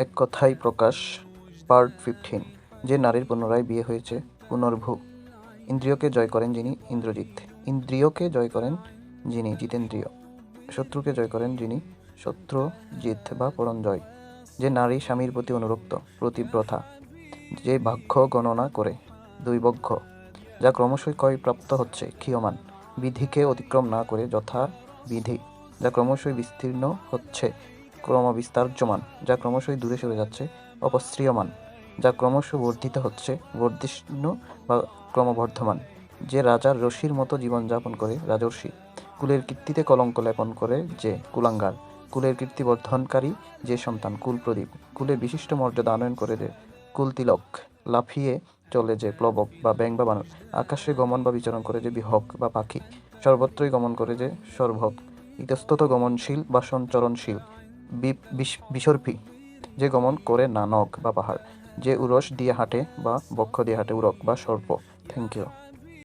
এক কথায় প্রকাশ part fifteen যে নারীর পুনরায় বিয়ে হয়েছে, পুনর্ভূ। ইন্দ্রিয়কে জয় করেন যিনি ইন্দ্রজিৎ। ইন্দ্রিয়কে জয় করেন যিনি জিতেন্দ্রিয়। শত্রুকে জয় করেন যিনি শত্রুজিৎ বা পরঞ্জয়। যে নারী স্বামীর প্রতি অনুরক্ত প্রতিব্রতা যে ভাগ্য গণনা করে দৈবজ্ঞ যা ক্রমশই ক্ষয়প্রাপ্ত হচ্ছে, ক্ষীয়মান। বিধিকে অতিক্রম না করে যথা বিধি যা ক্রমশই বিস্তীর্ণ হচ্ছে ক্রমবিস্তার্যমান, যা ক্রমশই দূরে সরে যাচ্ছে অপশ্রিয়মান যা ক্রমশ বর্ধিত হচ্ছে, বর্ধিষ্ণু বা ক্রমবর্ধমান। যে রাজার রশির মতো জীবনযাপন করে, রাজর্ষি, কুলের কীর্তিতে কলঙ্ক লেপন করে যে কুলাঙ্গার, কুলের কীর্তি বর্ধনকারী যে সন্তান, কুল প্রদীপ কুলের বিশিষ্ট মর্যাদা আনয়ন করে যে কুলতিলক লাফিয়ে চলে যে প্লবক বা ব্যাং বা বানর, আকাশে গমন বা বিচরণ করে যে বিহক বা পাখি, সর্বত্রই গমন করে যে সর্বক ইতস্তত গমনশীল বা সঞ্চরণশীল বিসর্পী যে গমন করে নানক বা পাহাড়, যে উরস দিয়ে হাঁটে বা বক্ষ দিয়ে হাঁটে উরক বা সর্প। Thank you